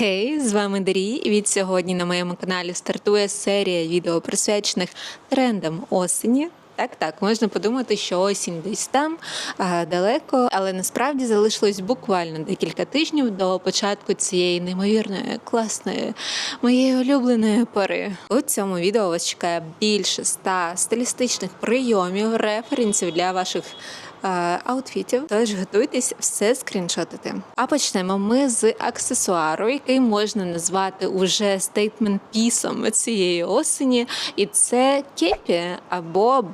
Хей, з вами Дарі. І від сьогодні на моєму каналі стартує серія відео присвячених трендам осені. Так, так, можна подумати, що осінь десь там а, далеко, але насправді залишилось буквально декілька тижнів до початку цієї неймовірної, класної, моєї улюбленої пори. У цьому відео вас чекає більше ста стилістичних прийомів, референсів для ваших аутфітів. Тож готуйтесь все скріншотити. А почнемо ми з аксесуару, який можна назвати уже стейтмент пісом цієї осені, і це кепі або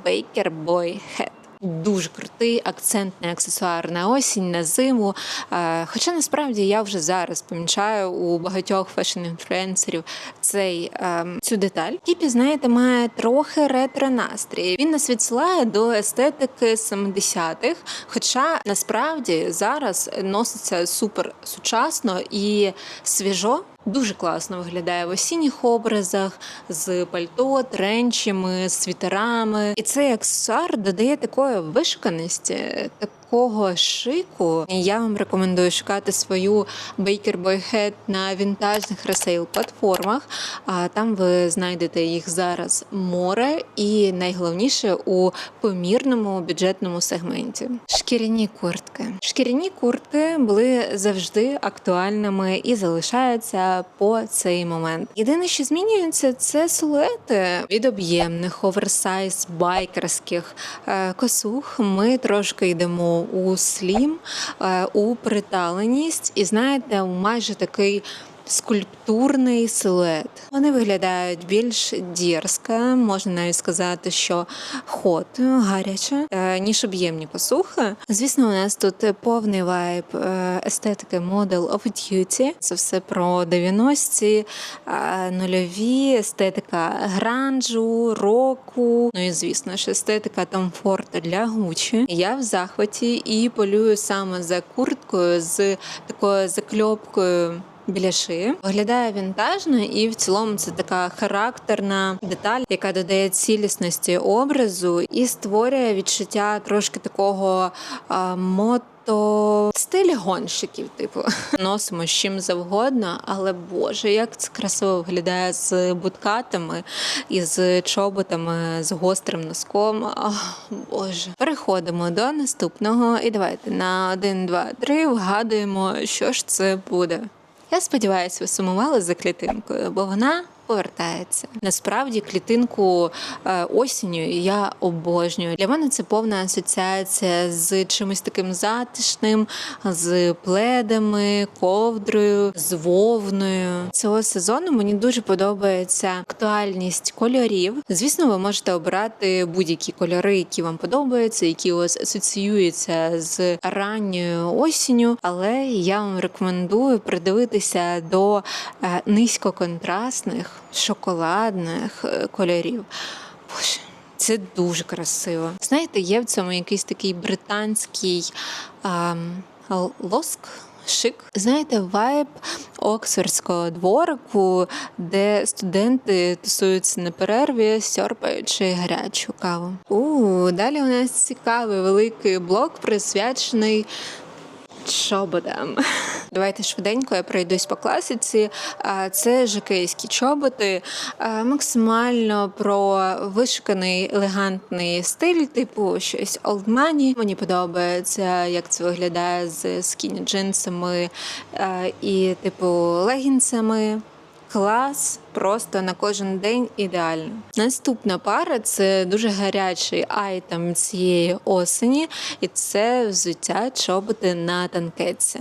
Hat. Дуже крутий акцентний аксесуар на осінь, на зиму. Е, Хоча насправді я вже зараз помічаю у багатьох фешн-інфлюенсерів цей ем, цю деталь. Кіпі, знаєте, має трохи ретро настрій. Він нас відсилає до естетики 70-х, Хоча насправді зараз носиться супер сучасно і свіжо. Дуже класно виглядає в осінніх образах з пальто, тренчами, світерами. І цей аксесуар додає такої вишуканості, такого шику. Я вам рекомендую шукати свою Baker Boy Head на вінтажних ресейл платформах. А там ви знайдете їх зараз море, і найголовніше у помірному бюджетному сегменті. Шкіряні куртки. Шкіряні куртки були завжди актуальними і залишаються по цей момент. Єдине, що змінюється, це силуети від об'ємних, оверсайз, байкерських е, косух. Ми трошки йдемо у слім, е, у приталеність, і знаєте, у майже такий. Скульптурний силует. Вони виглядають більш дірсько, можна навіть сказати, що ход гаряче, е, ніж об'ємні посухи. Звісно, у нас тут повний вайб е, естетики Model of Duty. Це все про 90-ті, е, нульові, естетика гранжу, року. Ну і звісно ж, естетика комфорту для Гучі. Я в захваті і полюю саме за курткою з такою закльопкою. Біля шиї виглядає вінтажно, і в цілому це така характерна деталь, яка додає цілісності образу і створює відчуття трошки такого а, мото стиль гонщиків. Типу носимо з чим завгодно, але боже, як це красиво виглядає з буткатами і з чоботами з гострим носком. Ах, Боже, переходимо до наступного. І давайте на один, два, три вгадуємо, що ж це буде. Я сподіваюся, ви сумували за клітинкою, бо вона повертається. Насправді, клітинку е, осінню я обожнюю. Для мене це повна асоціація з чимось таким затишним, з пледами, ковдрою, з вовною. Цього сезону мені дуже подобається актуальність кольорів. Звісно, ви можете обрати будь-які кольори, які вам подобаються, які у вас асоціюються з ранньою осінню. Але я вам рекомендую придивитися до е, низькоконтрастних шоколадних е, кольорів. Боже, це дуже красиво. Знаєте, є в цьому якийсь такий британський ем, лоск. Шик, знаєте, вайб Оксфордського дворику, де студенти тусуються на перерві, сьорпаючи гарячу каву. У далі у нас цікавий великий блок, присвячений чоботам. Давайте швиденько я пройдусь по класиці. Це жакейські чоботи, максимально про вишуканий елегантний стиль, типу щось money. Мені подобається, як це виглядає з скіні джинсами і типу легінсами. Клас просто на кожен день ідеально. Наступна пара це дуже гарячий айтем цієї осені, і це взуття чоботи на танкетці.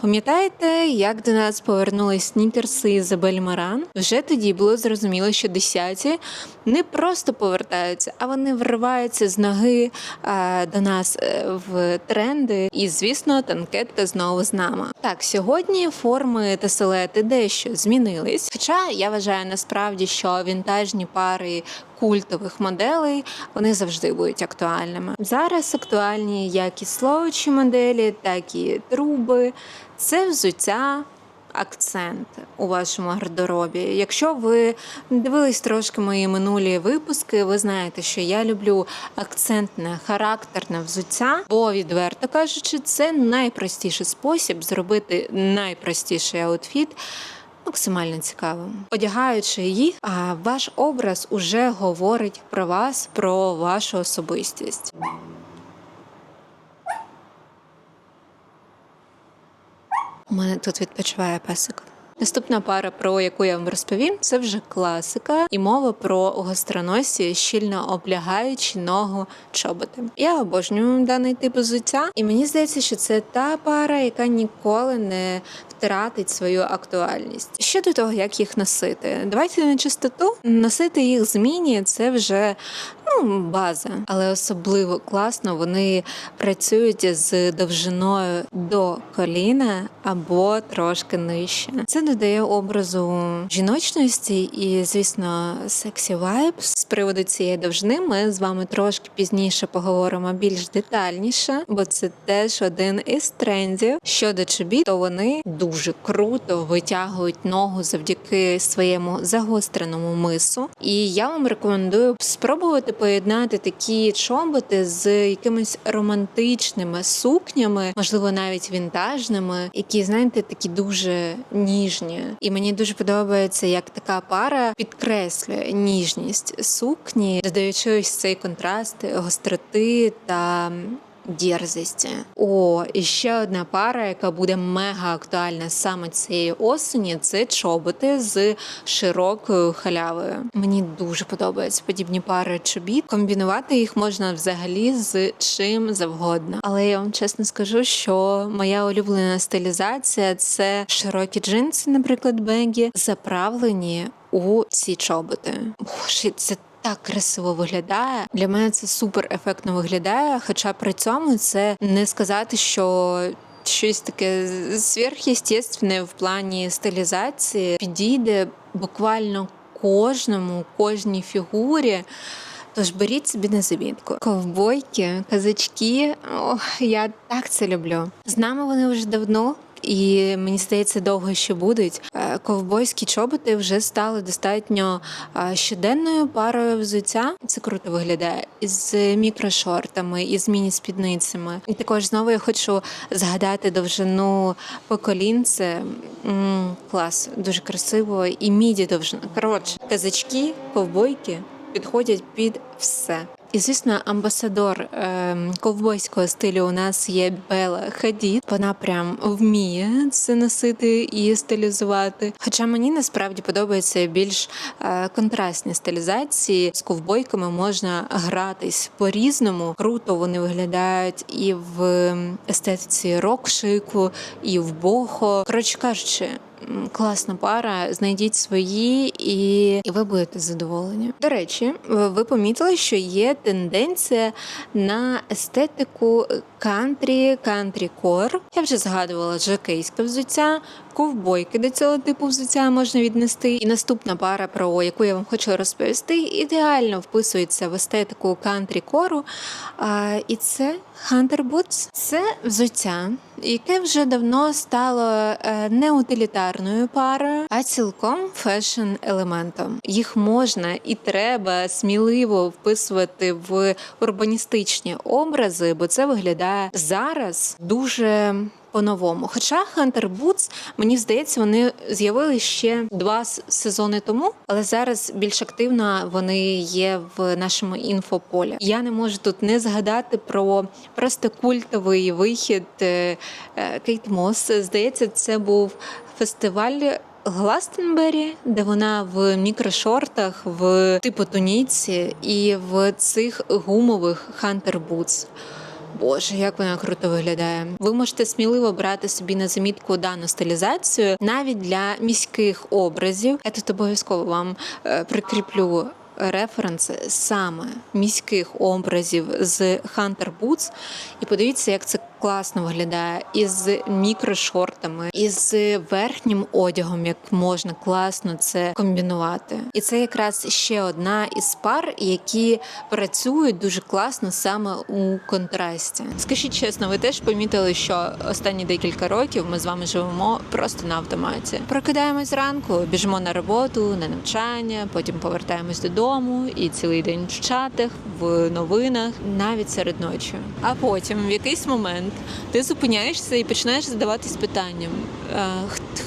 Пам'ятаєте, як до нас повернулись снікерси Ізабель Маран? Вже тоді було зрозуміло, що десяті не просто повертаються, а вони вриваються з ноги а, до нас е, в тренди. І, звісно, танкетка знову з нами. Так, сьогодні форми та силуети дещо змінились. Хоча я вважаю насправді, що вінтажні пари культових моделей вони завжди будуть актуальними. Зараз актуальні як і слоучі моделі, так і труби. Це взуття. Акцент у вашому гардеробі. Якщо ви дивились трошки мої минулі випуски, ви знаєте, що я люблю акцентне, характерне взуття, бо відверто кажучи, це найпростіший спосіб зробити найпростіший аутфіт максимально цікавим. Одягаючи її, а ваш образ уже говорить про вас, про вашу особистість. У мене тут відпочиває песик. Наступна пара, про яку я вам розповім, це вже класика, і мова про гостроносі, щільно облягаючі ногу чоботи. Я обожнюю даний тип взуття, і мені здається, що це та пара, яка ніколи не втратить свою актуальність. Щодо того, як їх носити, давайте на чистоту носити їх зміні це вже база, але особливо класно вони працюють з довжиною до коліна або трошки нижче. Це додає образу жіночності і, звісно, сексі вайб. З приводу цієї довжини ми з вами трошки пізніше поговоримо більш детальніше, бо це теж один із трендів. Щодо чобіт, то вони дуже круто витягують ногу завдяки своєму загостреному мису. І я вам рекомендую спробувати поєднати такі чоботи з якимись романтичними сукнями, можливо, навіть вінтажними, які знаєте, такі дуже ніжні. І мені дуже подобається, як така пара підкреслює ніжність сукні, додаючи ось цей контраст гостроти та. Дерзості. О, і ще одна пара, яка буде мега актуальна саме цієї осені, це чоботи з широкою халявою. Мені дуже подобаються подібні пари чобіт. Комбінувати їх можна взагалі з чим завгодно. Але я вам чесно скажу, що моя улюблена стилізація це широкі джинси, наприклад, бегі, заправлені у ці чоботи. Боже, це так красиво виглядає. Для мене це супер ефектно виглядає. Хоча при цьому це не сказати, що. Щось таке сверхъестественне в плані стилізації підійде буквально кожному, кожній фігурі. Тож беріть собі на замітку. Ковбойки, казачки. Ох, я так це люблю. З нами вони вже давно. І мені здається, довго ще будуть. Е, Ковбойські чоботи вже стали достатньо е, щоденною парою взуття. Це круто виглядає із мікрошортами, із міні-спідницями. І також знову я хочу згадати довжину по колінце. М, Клас, дуже красиво. І міді довжина. Коротше, казачки, ковбойки підходять під все. І звісно, амбасадор е, ковбойського стилю у нас є Бела Хадід. Вона прям вміє це носити і стилізувати. Хоча мені насправді подобаються більш е, контрастні стилізації. З ковбойками можна гратись по-різному. Круто вони виглядають і в естетиці рок-шику, і в бохо. Коротше кажучи. Класна пара, знайдіть свої, і, і ви будете задоволені. До речі, ви ви помітили, що є тенденція на естетику кантрі, кантрі кор. Я вже згадувала жакейське взуття, ковбойки до цього типу взуття можна віднести. І наступна пара, про яку я вам хочу розповісти, ідеально вписується в естетику кантрі кору. І це Hunter Boots. Це взуття, яке вже давно стало е, не утилітарною парою, а цілком фешн елементом. Їх можна і треба сміливо вписувати в урбаністичні образи, бо це виглядає зараз дуже. По-новому, хоча Hunter Boots, мені здається, вони з'явилися ще два сезони тому, але зараз більш активно вони є в нашому інфополі. Я не можу тут не згадати про просто культовий вихід е, е, Кейт Мос. Здається, це був фестиваль. Гластенбері, де вона в мікрошортах, в типу туніці і в цих гумових Boots. Боже, як вона круто виглядає. Ви можете сміливо брати собі на замітку дану стилізацію навіть для міських образів. Я тут обов'язково вам е, прикріплю. Референси саме міських образів з Hunter Boots. І подивіться, як це класно виглядає із мікрошортами, із верхнім одягом, як можна класно це комбінувати. І це якраз ще одна із пар, які працюють дуже класно саме у контрасті. Скажіть чесно, ви теж помітили, що останні декілька років ми з вами живемо просто на автоматі. Прокидаємось зранку, біжимо на роботу, на навчання, потім повертаємось додому і цілий день в чатах, в новинах, навіть серед ночі. А потім в якийсь момент момент ти зупиняєшся і починаєш задаватись питанням: е,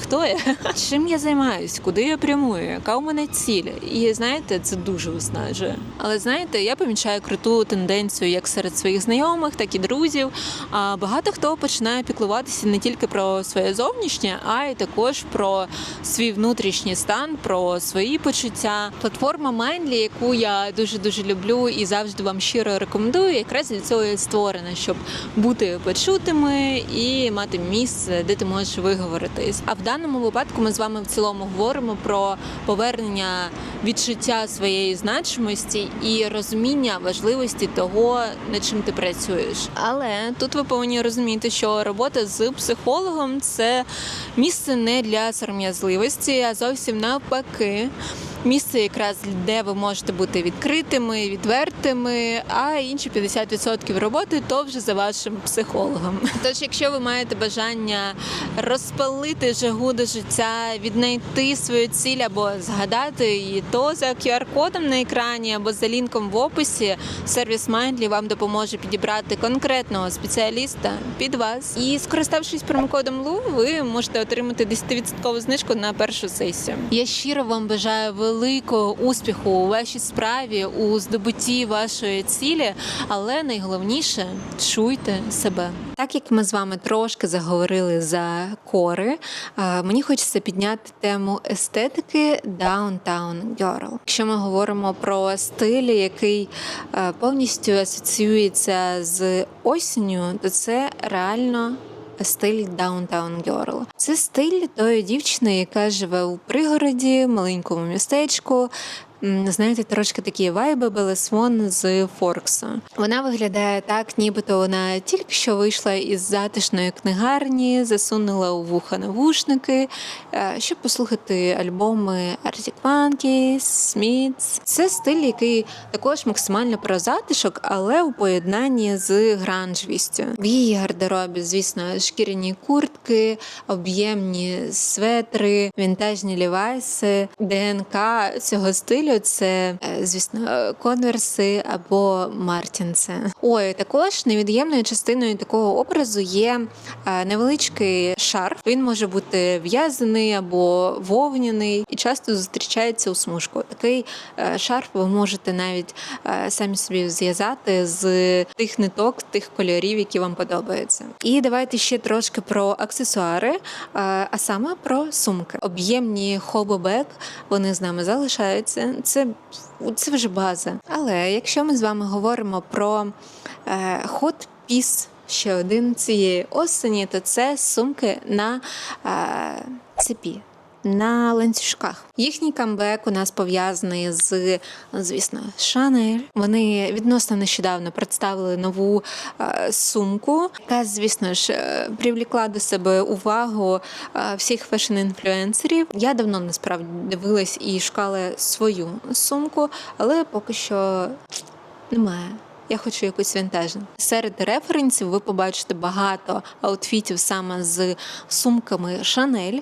хто я? Чим я займаюсь? Куди я прямую? Яка у мене ціль? І знаєте, це дуже виснажує. Але знаєте, я помічаю круту тенденцію як серед своїх знайомих, так і друзів. А багато хто починає піклуватися не тільки про своє зовнішнє, а й також про свій внутрішній стан, про свої почуття. Платформа Mindly, яку я дуже дуже люблю і завжди вам щиро рекомендую, якраз для цього створена, щоб бути почутими і мати місце, де ти можеш виговоритись. А в даному випадку ми з вами в цілому говоримо про повернення відчуття своєї значимості і розуміння важливості того, над чим ти працюєш. Але тут ви повинні розуміти, що робота з психологом це місце не для сором'язливості, а зовсім навпаки. Місце, якраз де ви можете бути відкритими, відвертими, а інші 50% роботи то вже за вашим психологом. Тож, якщо ви маєте бажання розпалити жагу до життя, віднайти свою ціль або згадати її, то за QR-кодом на екрані або за лінком в описі сервіс Mindly вам допоможе підібрати конкретного спеціаліста під вас. І скориставшись промокодом ЛУ, ви можете отримати 10% знижку на першу сесію. Я щиро вам бажаю великого успіху у вашій справі, у здобутті вашої цілі, але найголовніше чуйте себе. Так як ми з вами трошки заговорили за кори, е, мені хочеться підняти тему естетики Downtown Girl. Якщо ми говоримо про стиль, який е, повністю асоціюється з осінню, то це реально стиль Downtown Girl. Це стиль тої дівчини, яка живе у пригороді, маленькому містечку. Знаєте, трошки такі вайби Белесвон з Форксу. Вона виглядає так, нібито вона тільки що вийшла із затишної книгарні, засунула у вуха навушники, е, щоб послухати альбоми Arctic Monkeys, Smiths. Це стиль, який також максимально про затишок, але у поєднанні з гранжвістю. В її гардеробі, звісно, шкіряні куртки, об'ємні светри, вінтажні лівайси. ДНК цього стилю це, е, звісно, конверси або мартінси. Ой, також невід'ємною частиною такого образу є е, невеличкий шарф. Він може бути в'язаний або вовняний і часто зустрічається у смужку. Такий е, шарф ви можете навіть е, самі собі зв'язати з тих ниток, тих кольорів, які вам подобаються. І давайте ще трошки про аксесуари, е, а саме про сумки. Об'ємні хобобек, вони з нами залишаються. Це, це вже база. Але якщо ми з вами говоримо про е, ход піс. Ще один цієї осені, то це сумки на е, цепі. На ланцюжках їхній камбек у нас пов'язаний з, звісно, Шанель. Вони відносно нещодавно представили нову е, сумку, яка, звісно ж, е, привлекла до себе увагу е, всіх фешн-інфлюенсерів. Я давно насправді дивилась і шукала свою сумку, але поки що немає. Я хочу якусь вінтажну. Серед референсів ви побачите багато аутфітів саме з сумками Шанель,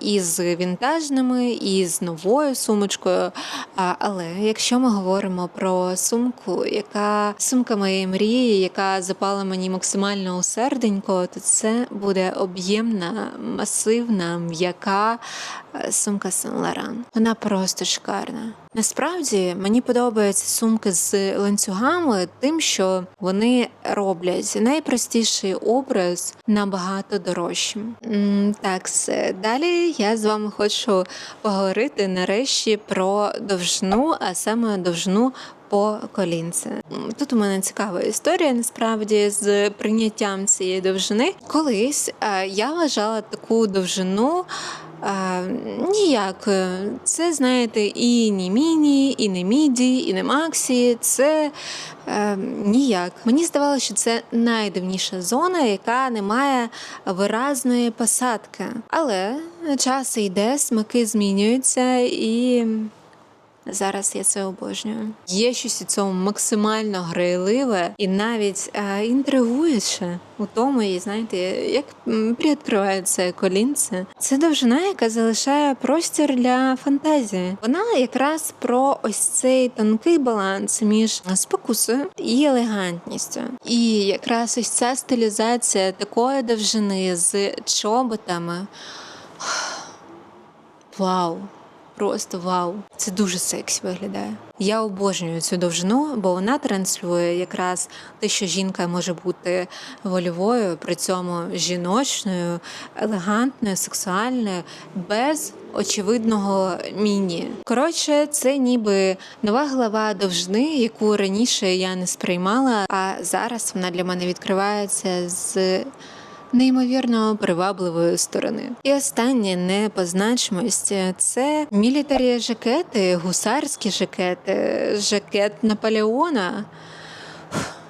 і з вінтажними, і з новою сумочкою. Але якщо ми говоримо про сумку, яка сумка моєї мрії, яка запала мені максимально у серденько, то це буде об'ємна, масивна, м'яка сумка Saint Laurent. Вона просто шикарна. Насправді мені подобаються сумки з ланцюгами, тим, що вони роблять найпростіший образ набагато дорожчим. Так, далі я з вами хочу поговорити нарешті про довжину, а саме довжину. По колінце. Тут у мене цікава історія насправді з прийняттям цієї довжини. Колись е, я вважала таку довжину е, ніякою. Це, знаєте, і не міні, і не міді, і не максі. Це е, ніяк. Мені здавалося, що це найдивніша зона, яка не має виразної посадки. Але час йде, смаки змінюються і. Зараз я це обожнюю. Є щось у цьому максимально грайливе і навіть е, інтригуюче у тому, і знаєте, як приоткриваються колінці. Це довжина, яка залишає простір для фантазії. Вона якраз про ось цей тонкий баланс між спокусою і елегантністю. І якраз ось ця стилізація такої довжини з чоботами. Вау! Просто вау! Це дуже сексі виглядає. Я обожнюю цю довжину, бо вона транслює якраз те, що жінка може бути вольовою, при цьому жіночною, елегантною, сексуальною, без очевидного міні. Коротше, це ніби нова глава довжини, яку раніше я не сприймала, а зараз вона для мене відкривається з неймовірно привабливої сторони. І останнє не по значимості це мілітарі жакети, гусарські жакети, жакет Наполеона.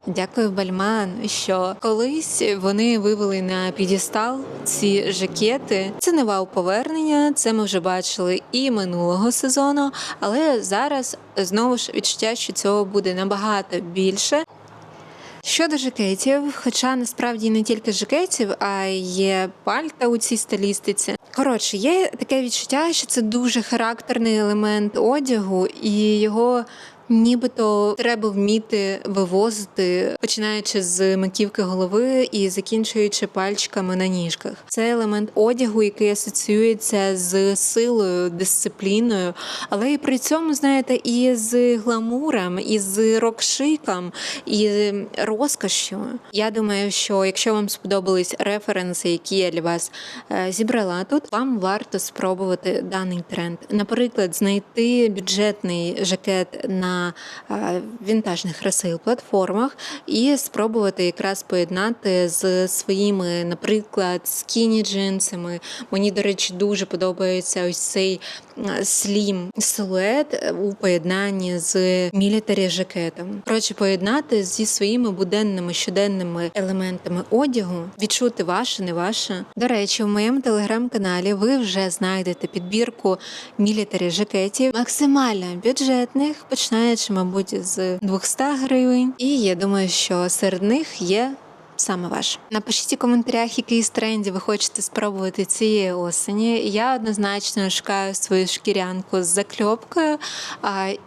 Дякую, Бальман, що колись вони вивели на підістал ці жакети. Це не вау повернення. Це ми вже бачили і минулого сезону, але зараз знову ж відчуття, що цього буде набагато більше. Щодо жакетів, хоча насправді не тільки жакетів, а є пальта у цій стилістиці. Коротше, є таке відчуття, що це дуже характерний елемент одягу, і його нібито треба вміти вивозити, починаючи з маківки голови і закінчуючи пальчиками на ніжках. Це елемент одягу, який асоціюється з силою, дисципліною, але і при цьому, знаєте, і з гламуром, і з рок-шиком, і розкошю. Я думаю, що якщо вам сподобались референси, які я для вас е, зібрала тут, вам варто спробувати даний тренд. Наприклад, знайти бюджетний жакет на е, вінтажних ресейл платформах і спробувати якраз поєднати з своїми, наприклад, скіні джинсами. Мені, до речі, дуже подобається ось цей слім силует у поєднанні з мілітарі жакетом. Коротше, поєднати зі своїми буденними щоденними елементами одягу, відчути ваше, не ваше. До речі, в моєму телеграм-каналі ви вже знайдете підбірку мілітарі жакетів, максимально бюджетних, починаючи, мабуть, з 200 гривень. І я думаю, що серед них є саме ваш. Напишіть у коментарях, який з трендів ви хочете спробувати цієї осені. Я однозначно шукаю свою шкірянку з закльопкою.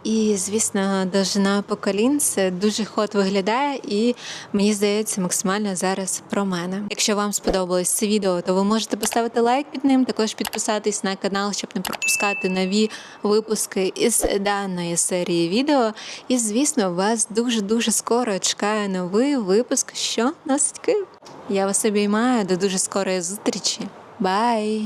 І, звісно, довжина по це дуже хот виглядає, і мені здається, максимально зараз про мене. Якщо вам сподобалось це відео, то ви можете поставити лайк під ним, також підписатись на канал, щоб не пропускати нові випуски із даної серії відео. І, звісно, вас дуже дуже скоро чекає новий випуск. Що нас? Я вас обіймаю до дуже скорої зустрічі. Бай!